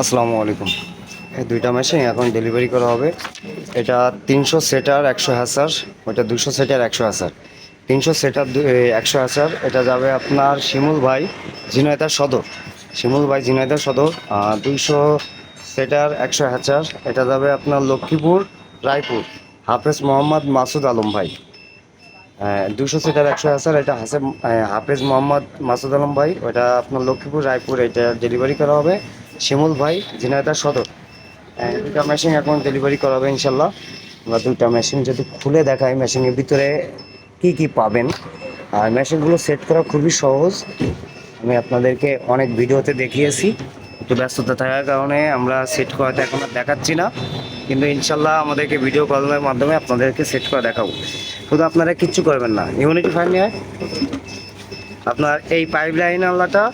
আসসালামু আলাইকুম। এই দুইটা মেশিন এখন ডেলিভারি করা হবে। এটা তিনশো সেটার একশো হ্যাসার ওটা দুশো সেটার একশো হ্যাসার তিনশো সেটার একশো হ্যাসার এটা যাবে আপনার শিমুল ভাই ঝিনাইদা সদর। শিমুল ভাই ঝিনাইদা সদর দুইশো সেটার একশো হ্যাচার এটা যাবে আপনার লক্ষ্মীপুর, রায়পুর। হাফেজ মোহাম্মদ মাসুদ আলম ভাই। দুশো সেটার একশো হাজার এটা হাসেব হাফেজ মোহাম্মদ মাসুদ আলম ভাই ওটা আপনার লক্ষ্মীপুর, রায়পুর, এটা ডেলিভারি করা হবে। শিমুল ভাই ঝিনাইদার সদর। আহ, দুটা মেশিন এখন ডেলিভারি করা হবে ইনশাল্লাহ আমরা দুটা মেশিন যদি খুলে দেখাই মেশিনের ভিতরে কি কি পাবেন? আর মেশিনগুলো সেট করা খুবই সহজ। আমি আপনাদেরকে অনেক ভিডিওতে দেখিয়েছি। একটু ব্যস্ততা থাকার কারণে আমরা সেট করাতে এখন আর দেখাচ্ছি না। কিন্তু ইনশাল্লাহ আমাদেরকে ভিডিও কলের মাধ্যমে আপনাদেরকে সেট করে দেখাবো। শুধু আপনারা কিচ্ছু করবেন না। ইউনিটি নিয়ে আপনার এই পাইপ লাইন আলাটা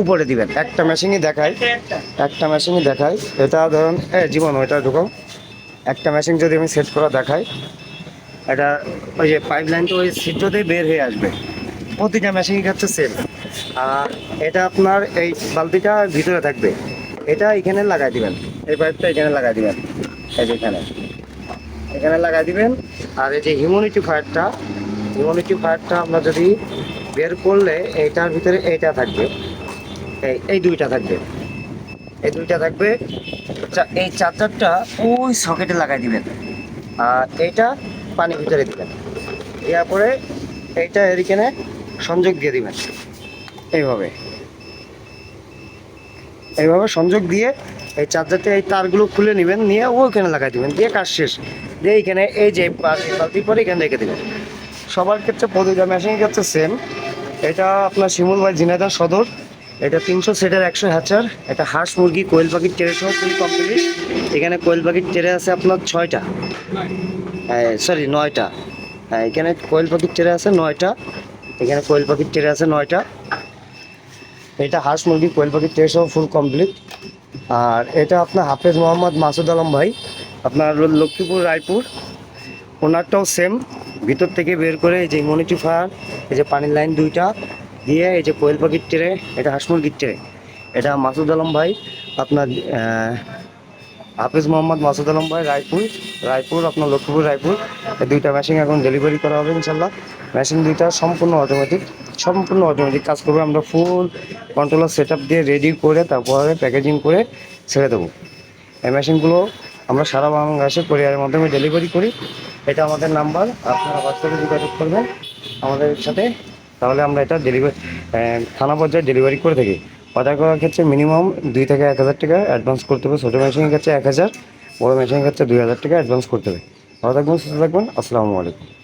উপরে দিবেন। একটা মেশিনই দেখায় একটা মেশিনই দেখায় এটা ধরুন, এ, জীবন, ওইটা ঢুকাও। একটা মেশিন যদি আমি সেট করা দেখাই, এটা ওই যে পাইপ লাইনটা ওই ছিদ্রতেই বের হয়ে আসবে। প্রতিটা মেশিনই হচ্ছে সেম আর এটা আপনার এই বালতিটা ভিতরে থাকবে। এটা এখানে লাগাই দিবেন। এই পাইপটা এখানে লাগাই দিবেন। এই যে এখানে। এখানে লাগাই দিবেন। আর এই যে হিউম্যানিটি ফায়ারটা হিউম্যানিটি ফায়ারটা আমরা যদি বের করলে এইটার ভিতরে এইটা থাকবে। এই এই দুইটা থাকবে। এই দুইটা থাকবে। এই চার্জারটা ওই সকেটে লাগাই দিবেন। আর এইটা পানি ভিতরে দিবেন। দেওয়ার পরে এইটা এদিকে সংযোগ দিয়ে দিবেন। এইভাবে। এইভাবে সংযোগ দিয়ে এই চার্জারটা এই তারগুলো খুলে নেবেন, নিয়ে ওইখানে লাগাই দিবেন। দিয়ে কাজ শেষ। দিয়ে এইখানে এই যে বালতি পরে এখানে রেখে দেবেন। সবার ক্ষেত্রে প্রতিটা মেশিনের ক্ষেত্রে সেম এটা আপনার শিমুল ভাই ঝিনাইদা সদর। এটা তিনশো সেটের একশো হ্যাচার, এটা হাঁস, মুরগি, কোয়েল পাখির টেরে সহ ফুল কমপ্লিট এখানে কোয়েল পাখির টেরে আছে আপনার ছয়টা। হ্যাঁ সরি নয়টা। হ্যাঁ এখানে কোয়েল পাখির টেরে আছে নয়টা। এখানে কোয়েল পাখির টেরে আছে নয়টা। এটা হাঁস, মুরগি, কোয়েল পাখির টেরে সহ ফুল কমপ্লিট আর এটা আপনার হাফেজ মোহাম্মদ মাসুদ আলম ভাই। আপনার লক্ষ্মীপুর, রায়পুর। ওনারটাও সেম ভিতর থেকে বের করে এই যে ইমিউনিটি ফায়ার এই যে পানির লাইন দুইটা। দিয়ে এই যে কোয়েল পাখির ট্রে, এটা হাঁস মুরগির ট্রে, এটা মাসুদ আলম ভাই, আপনার হাফিজ মোহাম্মদ মাসুদ আলম ভাই, রায়পুর রায়পুর, আপনার লক্ষ্মীপুর, রায়পুর, এই দুইটা মেশিন এখন ডেলিভারি করা হবে ইনশাল্লাহ মেশিন দুইটা সম্পূর্ণ অটোমেটিক সম্পূর্ণ অটোমেটিক কাজ করবে। আমরা ফুল কন্ট্রোলার সেট দিয়ে রেডি করে তারপরে প্যাকেজিং করে ছেড়ে দেবো। এই মেশিনগুলো আমরা সারা বাংলাদেশে কোরিয়ারের মাধ্যমে ডেলিভারি করি। এটা আমাদের নাম্বার আপনারা হোয়াটসঅ্যাপে যোগাযোগ করবেন। আমাদের সাথে তাহলে আমরা এটা ডেলিভারি থানা পর্যায়ে ডেলিভারি করে থাকি। অর্ডার করার ক্ষেত্রে মিনিমাম দুই থেকে এক হাজার টাকা অ্যাডভান্স করতে হবে। ছোটো মেশিনের ক্ষেত্রে এক হাজার, বড়ো মেশিনের ক্ষেত্রে দুই হাজার টাকা অ্যাডভান্স করতে হবে। ভালো থাকবেন, সুস্থ থাকবেন। আসসালামু আলাইকুম।